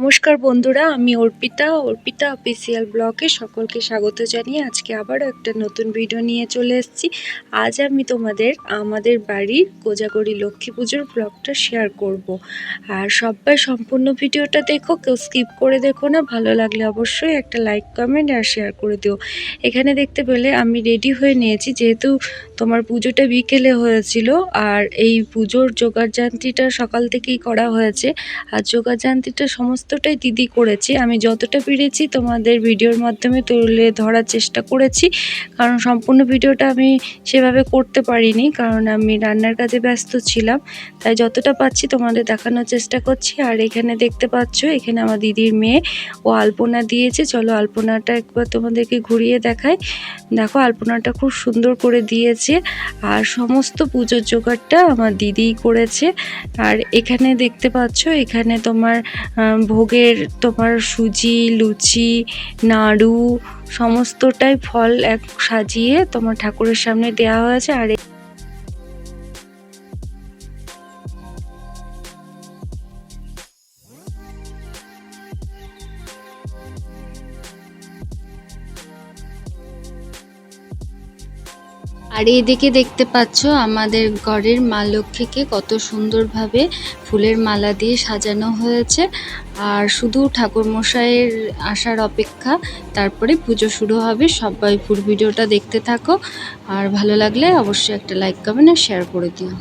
নমস্কার বন্ধুরা, আমি অর্পিতা। অর্পিতা অফিসিয়াল ব্লগে সকলকে স্বাগত জানিয়ে আজকে আবারও একটা নতুন ভিডিও নিয়ে চলে এসেছি। আজ আমি তোমাদের, আমাদের বাড়ির কোজাগরি লক্ষ্মী পুজোর ব্লগটা শেয়ার করব। আর সবাই সম্পূর্ণ ভিডিওটা দেখো, কেউ স্কিপ করে দেখো না। ভালো লাগলে অবশ্যই একটা লাইক কমেন্ট আর শেয়ার করে দিও। এখানে দেখতে পেলে আমি রেডি হয়ে নিয়েছি, যেহেতু তোমার পুজোটা বিকেলে হয়েছিল, আর এই পুজোর যোগাযান্ত্রীটা সকাল থেকেই করা হয়েছে। আর যোগাযান্ত্রীটা সমস্তটাই দিদি করেছে আমি যতটা পেরেছি তোমাদের ভিডিওর মাধ্যমে তুলে ধরার চেষ্টা করেছি। কারণ সম্পূর্ণ ভিডিওটা আমি সেভাবে করতে পারিনি কারণ আমি রান্নার কাজে ব্যস্ত ছিলাম। তাই যতটা পাচ্ছি তোমাদের দেখানোর চেষ্টা করছি। আর এখানে দেখতে পাচ্ছ এখানে আমার দিদির মেয়ে ও আলপনা দিয়েছে। চলো আলপনাটা একবার তোমাদেরকে ঘুরিয়ে দেখাই। দেখো আলপনাটা খুব সুন্দর করে দিয়েছে। আর সমস্ত পুজোর জোগাড়টা আমার দিদিই করেছে। আর এখানে দেখতে পাচ্ছ এখানে তোমার আহ, ভোগের তোমার সুজি, লুচি, নাড়ু, সমস্তটাই ফল এক সাজিয়ে তোমার ঠাকুরের সামনে দেওয়া হয়েছে। আর আর এদিকে দেখতে পাচ্ছ আমাদের ঘরের মা লক্ষ্মীকে কত সুন্দরভাবে ফুলের মালা দিয়ে সাজানো হয়েছে। আর শুধু ঠাকুর মশাইয়ের আসার অপেক্ষা, তারপরে পুজো শুরু হবে। সবাই ফুল ভিডিওটা দেখতে থাকো। আর ভালো লাগলে অবশ্যই একটা লাইক কমেন্ট আর শেয়ার করে দিও।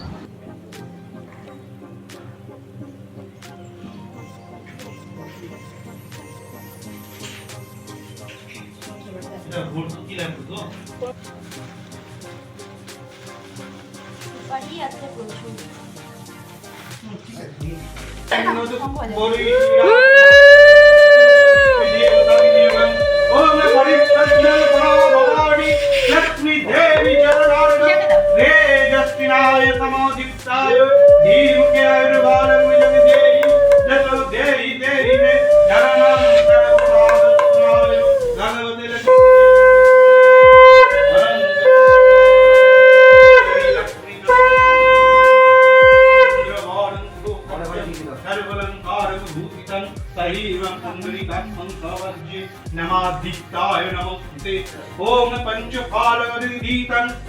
लक्ष्मी देवी चरणाय तमोदीप्ताय धीमुखे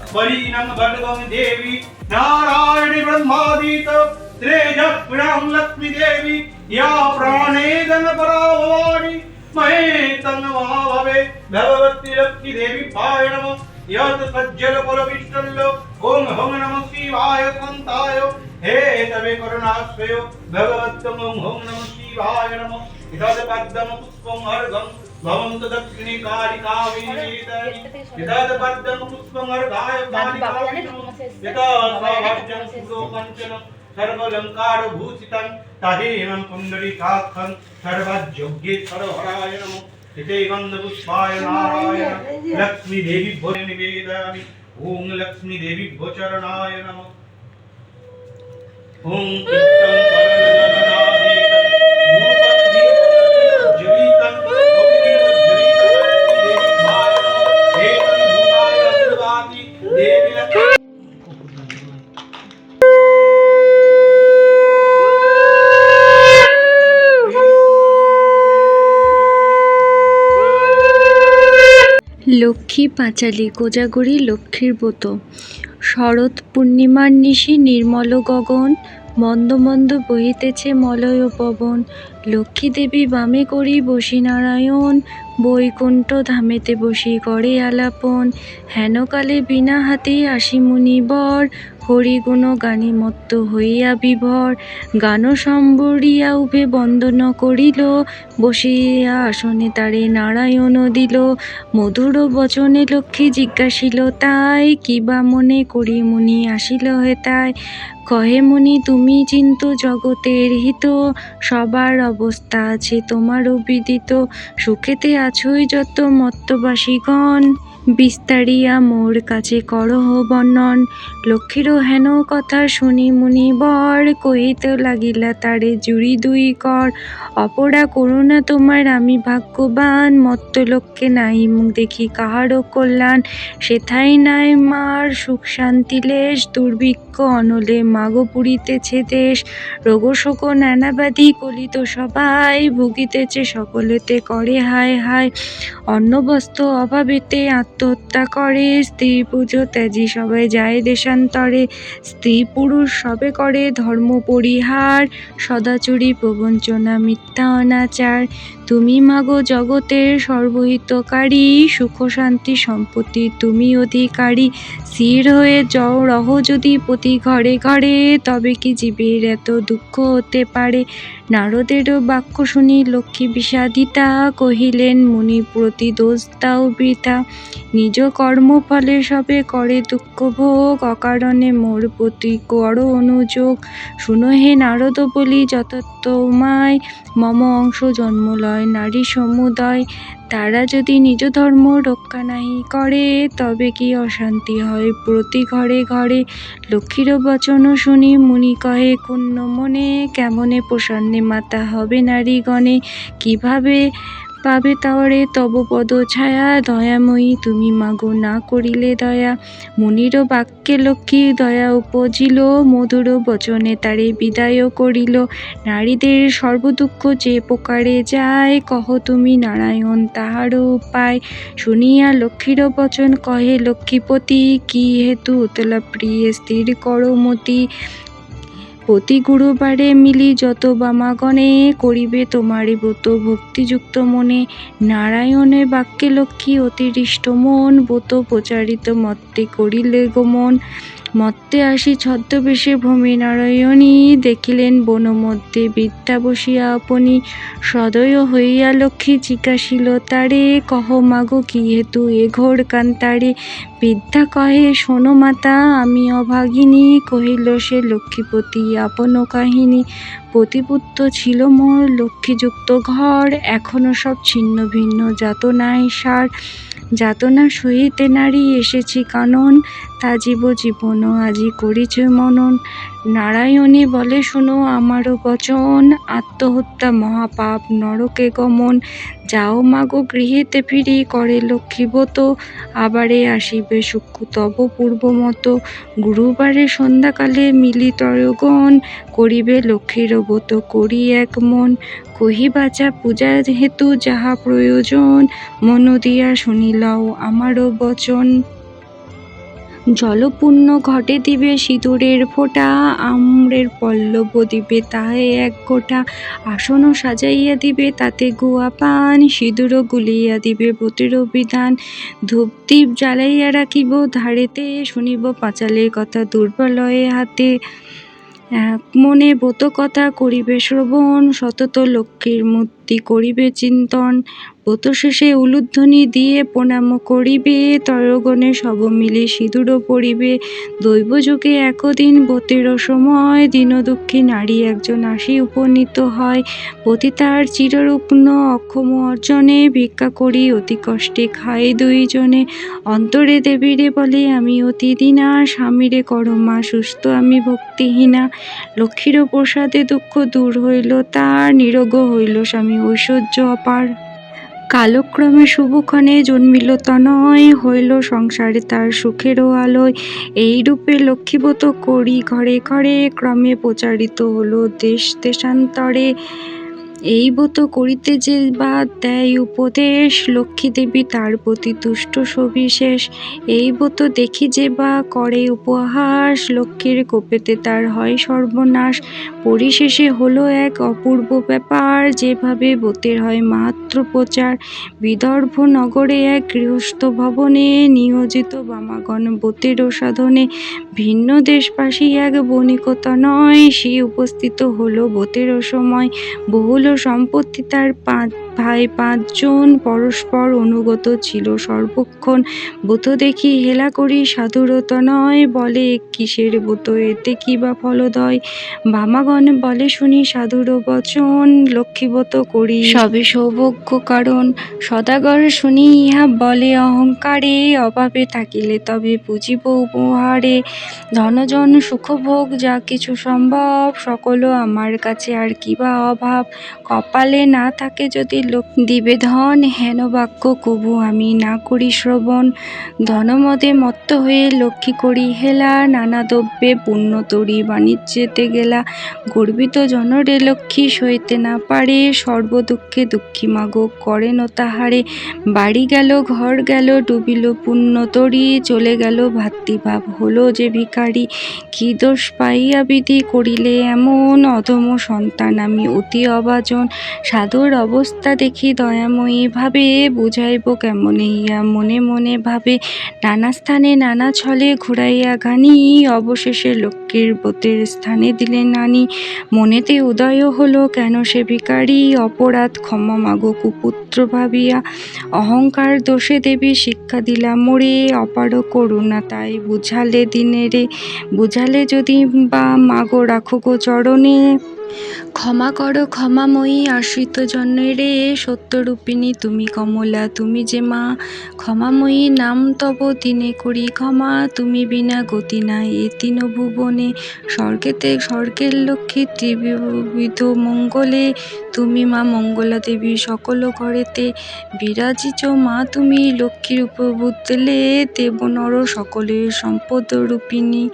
पञ्चफालमदिगीतं वरीनं भर्गं देवी नारायणि ब्रह्मादीत त्रेजपुरां लक्ष्मीदेवी या प्राणेदन पराभवानि महेतं महाभवे भगवती लक्ष्मीदेवी पाय नमः यत् सज्जल परविष्टल्य ॐ हं नमः शिवाय कान्ताय हे तवे करुणाश्रयो भगवत्तम ॐ नमः शिवाय नमः इदं पद्मं पुष्पं अर्घं भवन्तु दक्षिणे कारिकाविनीतानि इदं पद्मं पुष्पं अर्घाय कारिकाविनीतानि यथा सौभाग्यं सुखो कञ्चन सर्वलङ्कारभूषितं तदेवं पुण्डरीकाक्षं सर्वज्योग्ये सर्वहराय नमः। इति गन्धपुष्पाय नारायण लक्ष्मीदेवी भो निवेदयामि ॐ लक्ष्मीदेवी भोचरणाय नमः ॐ লক্ষ্মী পাঁচালী, কোজাগরি লক্ষ্মীর ব্রত। শরৎ পূর্ণিমার নিশি নির্মল গগন, মন্দ মন্দ বহিতেছে মলয় পবন। লক্ষ্মী দেবী বামে করি বসি নারায়ণ, বৈকুণ্ঠ ধামেতে বসি করে আলাপন। হেনকালে বিনা হাতে আসি মুনিবর হরিগুণ গানে মত্ত হইয়া বিভর গান সম্বরিয়া উভে বন্দন করিল, বসিয়া আসনে তারে নারায়ণ দিল। মধুর বচনে লক্ষ্মী জিজ্ঞাসিল, তাই কিবা মনে করি মুনি আসিল হেতায় কহে মুনি, তুমি চিন্ত জগতের হিত, সবার অবস্থা আছে তোমার বিদিত সুখেতে আছই যত মত্তবাসীগণ। বিস্তারিয়া মোর কাছে করহ বর্ণন, লক্ষ্মীরও হেন কথা শুনি মুনি বর, কহিতে লাগিলা তারে জুড়ি দুই কর, অপরা করুণা তোমার, আমি ভাগ্যবান মত্ত লোককে নাই মুখ দেখি কাহারও কল্যাণ সেথাই নাই মার সুখ শান্তি, লেশ দুর্ভিক্ষ, অনলে মা মাগো পুরিতেছে দেশ রোগ শোক নানাবাদী কলিত সবাই ভুগিতেছে সকলেতে করে, হায় হায়। অন্ন বস্ত্র অভাবেতে আত্মহত্যা করে, স্ত্রী পুজো ত্যাজি সবাই যায় দেশান্তরে, স্ত্রী পুরুষ সবে করে ধর্ম পরিহার, সদাচুরি প্রবঞ্চনা মিথ্যা অনাচার। তুমি মাগো জগতের সর্বহিতকারী সুখ শান্তি সম্পত্তি তুমি অধিকারী। স্থির হয়ে যাও, রহ যদি প্রতি ঘরে ঘরে, তবে কি জীবের এত দুঃখ হতে পারে? নারদেরও বাক্য শুনি লক্ষ্মী বিষাদিতা, কহিলেন, মুনি প্রতি দোষ দাও বৃথা। নিজ কর্মফলে সবে করে দুঃখ ভোগ, অকারণে মোর প্রতি করো অনুযোগ। শুনো হে নারদ বলি যতত্ব উমায়, মম অংশ জন্মলয় নারী সমুদয়, তারা যদি নিজ ধর্ম রক্ষা নাহি করে, তবে কি অশান্তি হয়? প্রতি ঘরে ঘরে লক্ষ্মীর বচন শুনি, মুনি কহে ক্ষুণ্ণ মনে কেমনে প্রসন্নে মাতা হবে নারীগণে? কীভাবে পাবে তাওরে তব পদ ছায়া, দয়াময়ী তুমি মাগো না করিলে দয়া। মুনির বাক্যে লক্ষ্মী দয়া উপজিল, মধুর বচনে তারে বিদায় করিল। নারীদের সর্বদুঃখ যে প্রকারে যায়, কহ তুমি নারায়ণ তাহারও উপায়। শুনিয়া লক্ষ্মীর বচন কহে, লক্ষ্মীপতি, কি হেতু উতলা প্রিয় স্থির করমতি প্রতি গুরুবারে মিলি যত বামাগণে করিবে তোমারি ব্রত ভক্তিযুক্ত মনে, নারায়ণে বাক্যে লক্ষ্মী অতিরিষ্ট মন, ব্রত প্রচারিত মত্তে করিলে গমন। মত্তে আসি ছদ্মবেশে ভ্রমে নারায়ণী দেখিলেন বন মধ্যে বিদ্যা বসিয়া আপনি। সদয় হইয়া লক্ষ্মী জিজ্ঞাসিল, তারে, কহ মাগো কি হেতু এ ঘোর কান্তারে? বিদ্যা কহে, শোনো মাতা, আমি অভাগিনী, কহিল সে লক্ষ্মীপতি আপন কাহিনী। প্রতিপুত্র ছিল মোর লক্ষ্মীযুক্ত ঘর, এখনও সব ছিন্ন ভিন্ন, যাতনায় সার। যাতনা সহিতে নারী এসেছি কানন, তা জীব জীবন, আজি করিছে মনন। নারায়ণী বলে, শোনো আমারও বচন, আত্মহত্যা মহাপাপ, নরকে গমন। যাও মাগো গৃহেতে ফিরি, করে লক্ষ্মীবত আবারে আসিবে সুখ তব পূর্বমত গুরুবারে সন্ধ্যাকালে মিলিতরগণ করিবে লক্ষ্মীর ব্রত, করি এক মন। কহি কহিবাচা পূজা হেতু যাহা প্রয়োজন, মন দিয়া শুনিলাও আমারও বচন। জলপূর্ণ ঘটে দিবে সিঁদুরের ফোঁটা, আম্রের পল্লব দিবে তাহে এক গোটা। আসন সাজাইয়া দিবে তাতে গুয়া পান সিঁদুর গুলিয়া দিবে ব্রতের বিধান ধূপদীপ জ্বালাইয়া রাখিব ধারেতে, শুনিব পাঁচালের কথা দুর্বলয়ে হাতে। এক মনে ব্রত কথা করিবে শ্রবণ, সতত লক্ষ্মীর মূর্তি করিবে চিন্তন ব্রত শেষে উলুধ্বনি দিয়ে প্রণাম করিবে, তরগণে সব মিলে সিঁদুর পড়িবে। দৈবযুগে একদিন ব্রতের সময় দীনদুঃখী নারী একজন আসি উপনীত হয়। পতিতার চিররুগ্ন অক্ষম অর্জনে ভিক্ষা করি, অতি কষ্টে খায় দুইজনে। অন্তরে দেবীরে বলে, আমি অতি দীনা স্বামীরে করমা সুস্থ আমি ভক্তিহীনা। লক্ষ্মীর প্রসাদে দুঃখ দূর হইল তার, নিরোগ হইল স্বামী ঐশ্বর্য অপার। কালক্রমে শুভক্ষণে জন্মিল তনয় হইল সংসারে তার সুখেরও আলোয়। এই রূপে লক্ষ্মীবত করি, ঘরে ঘরে ক্রমে প্রচারিত হলো দেশ দেশান্তরে। এই ব্রত করিতে যে বা দেয় উপদেশ লক্ষ্মী দেবী তার প্রতি তুষ্ট সবিশেষ। এই ব্রত দেখি যে বা করে উপহাস, লক্ষ্মীর কোপেতে তার হয় সর্বনাশ। পরিশেষে হলো এক অপূর্ব ব্যাপার, যেভাবে ব্রতের হয় মাহাত্র প্রচার। বিদর্ভ নগরে এক গৃহস্থ ভবনে নিয়োজিত বামাগণ ব্রতের সাধনে। ভিন্ন দেশবাসী এক বণিকতা নয়, সে উপস্থিত হলো ব্রতের সময়। বহুল সম্পত্তি তার পাঁচ ভাই পাঁচজন পরস্পর অনুগত ছিল। সর্বক্ষণ ব্রত দেখি হেলা করি সাধুরত নয়। বলে, কিসের ব্রত এতে কি বা ফলদয়? বামাগণ বলে, শুনি সাধুর বচন, লক্ষ্মীব্রত করি। সবে সৌভাগ্য কারণ, সদাগর শুনি ইহা বলে, অহংকারে অভাবে থাকিলে তবে বুঝিব উপহারে। ধনজন সুখভোগ, যা কিছু সম্ভব সকল আমার কাছে আর কি বা অভাব। কপালে না থাকে যদি লোক দিবে ধন হেন বাক্য কবু, আমি না করি শ্রবণ। ধনমদে মত্ত হয়ে লক্ষ্মী করি হেলা, নানা দ্রব্যে পুণ্য তরি বাণিজ্যেতে গেলা। গর্বিত জনরে লক্ষ্মী সইতে না পারে সর্ব দুঃখে মাগো করেন তাহারে। বাড়ি গেল, ঘর গেল, ডুবিল পুণ্য তরি, চলে গেল ভাতৃভাব হলো যে ভিখারি। কি দোষ পাইয়া বিধি করিলে এমন? অধম সন্তান আমি অতি অবাজন। সাধুর অবস্থা দেখি দয়াময়ী ভাবে, বুঝাইব কেমন? ইয়া মনে মনে ভাবে, নানা স্থানে নানা ছলে ঘুরাইয়া গানি অবশেষে লক্ষ্মীর ব্রতের স্থানে দিলেন নানি। মনেতে উদয় হলো, কেন সে ভিখারি? অপরাধ ক্ষমা মাগো কুপুত্র ভাবিয়া। অহংকার দোষে দেবী শিক্ষা দিলা মোরে অপার করুণা তাই বুঝালে দিনেরে বুঝালে যদি বা মাগো রাখো গো চরণে। ক্ষমা করো ক্ষমাময়ী আশ্রিত জন্মেরে সত্যরূপিণী তুমি কমলা, তুমি যে মা। ক্ষমাময়ী নাম তব দিনে করি, ক্ষমা তুমি বিনা গতি নাই। এ তিন ভুবনে স্বর্গেতে স্বর্গের লক্ষ্মী ত্রিবিধ মঙ্গলে তুমি মা মঙ্গলা দেবী সকল ঘরেতে বিরাজিত মা তুমি লক্ষ্মীর উপবুদ্ধলে দেব নর সকলের সম্পদ রূপিণী।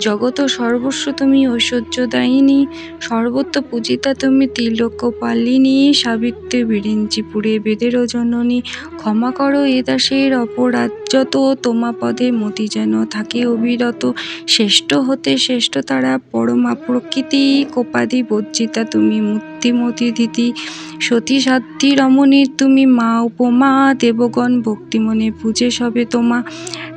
জগত সর্বস্ব তুমি ঐশ্বর্যদায়িনী সর্বত্র পূজিতা তুমি ত্রিলোক পালিনী সাবিত্রী বিরিঞ্চিপুরে বেদের জননী, ক্ষমা করো এ দাসের অপরাধ। যত তোমা পদে মতি যেন থাকে অবিরত, শ্রেষ্ঠ হতে শ্রেষ্ঠ তারা পরমা প্রকৃতি, কোপাদি বজ্জিতা তুমি মূর্তিমতি দিতি সতী সাধ্যী রমণীর তুমি মা, উপমা, দেবগণ ভক্তিমনে পূজে সবে তোমা।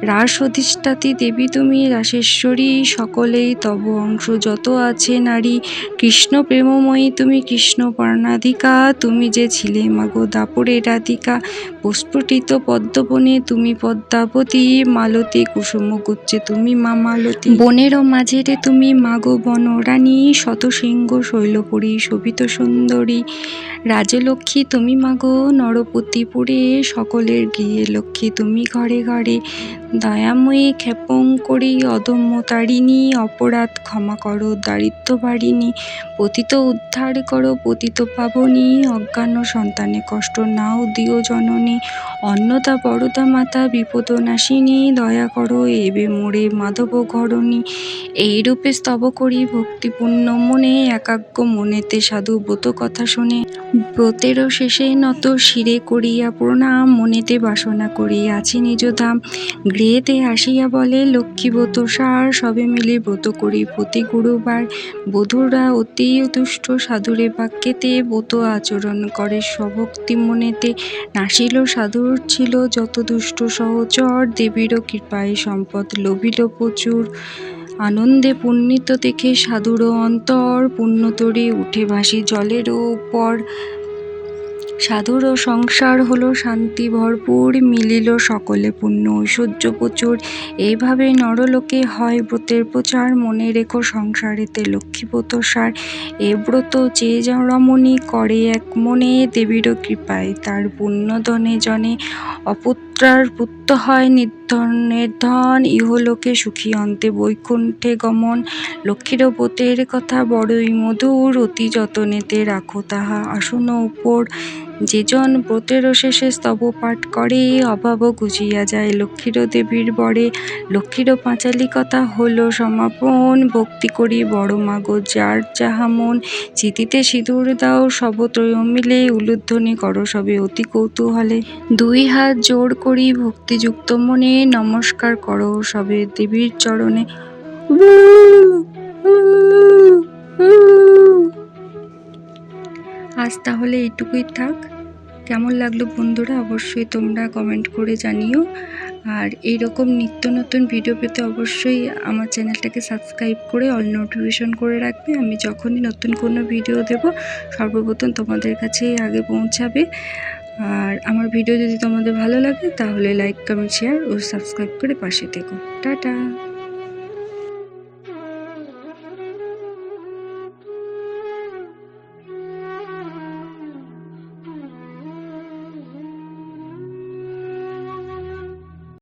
রাস অধিষ্ঠাতি দেবী তুমি, রাসেশ্বরী সকলেই তব অংশ। যত আছে নারী, কৃষ্ণ প্রেমময়ী তুমি, কৃষ্ণ পর্ণাধিকা। তুমি যে ছিলে মাগো দাপরে রাধিকা প্রস্ফুটিত পদ্মবনে তুমি পদ্মাবতী। মালতী কুসুম গুচ্ছে তুমি মা মালতী। বনেরও মাঝেরে তুমি মাগো বনরানী, শতশৃঙ্গ শৈলপুরী শোভিত সুন্দরী। রাজলক্ষ্মী তুমি মাগো নরপতিপুরে, সকলের গৃহে লক্ষ্মী তুমি ঘরে ঘরে। দয়াময়ী ক্ষেপং করি অদম্য তারিণী, অপরাধ ক্ষমা করো দারিদ্র বারিণী, পতিত উদ্ধার করো পতিত পাবনী, অজ্ঞান সন্তানে কষ্ট নাও দিও জননী অন্নতা বরদা মাতা বিপদ নাশিনী, দয়া করো এবে মোরে মাধব ঘরণী। এইরূপে স্তব করি ভক্তিপূর্ণ মনে, একাগ্র মনেতে সাধু ব্রত কথা শুনে। ব্রতেরও শেষে নত শিরে করিয়া প্রণাম, মনেতে বাসনা করি আছি নিজ ধাম। গৃহেতে আসিয়া বলে, লক্ষ্মী ব্রত সার, সবে মিলে ব্রত করি প্রতি গুরুবার। বধূরা অতি দুষ্ট সাধুরে বাক্যেতে ব্রত আচরণ করে স্বভক্তি মনেতে। নাসিল সাধুর ছিল যত দুষ্ট সহচর দেবীরও কৃপায় সম্পদ লোভিল প্রচুর। আনন্দে পুণ্যিত দেখে সাধুর অন্তর, পুণ্যতরে উঠে ভাসি জলেরও উপর। সাধুর ও সংসার হলো শান্তি ভরপুর, মিলিল সকলে পুণ্য ঐশ্বর্য প্রচুর। এইভাবে নরলোকে হয় ব্রতের প্রচার, মনে রেখো সংসারেতে লক্ষ্মীব্রত সার। এ ব্রত যে রমণী করে এক মনে, দেবীরও কৃপায় তার পুণ্যধনে জনে। অপুত্রার পুত্র হয় নির্ধনের ধন ইহলোকে সুখী অন্তে বৈকুণ্ঠে গমন। লক্ষ্মীর ব্রতের কথা বড়ই মধুর, অতি যতনেতে রাখো তাহা আসন উপর। যেজন ব্রতের শেষে স্তব পাঠ করে অভাব গুজিয়া যায়। লক্ষ্মীর দেবীর বরে, লক্ষ্মীর পাঁচালী কথা হলো সমাপন। ভক্তি করি বড় মাগো, যার যাহা মন চিতিতে সিঁদুর দাও সব সবত্রয় মিলে উলুধ্বনি করো সবে অতি কৌতূহলে। দুই হাত জোর করি ভক্তিযুক্ত মনে, নমস্কার করো সবে দেবীর চরণে। আজ তাহলে এইটুকুই থাক। কেমন লাগল বন্ধুরা অবশ্যই তোমরা কমেন্ট করে জানিও। আর এইরকম নিত্য নতুন ভিডিও পেতে অবশ্যই আমার চ্যানেলটাকে সাবস্ক্রাইব করে অল নোটিফিকেশন করে রাখবে। আমি যখনই নতুন কোনো ভিডিও দেব, সর্বপ্রথম তোমাদের কাছেই আগে পৌঁছাবে। আর আমার ভিডিও যদি তোমাদের ভালো লাগে, তাহলে লাইক কমেন্ট শেয়ার ও সাবস্ক্রাইব করে পাশে থেকো। টাটা!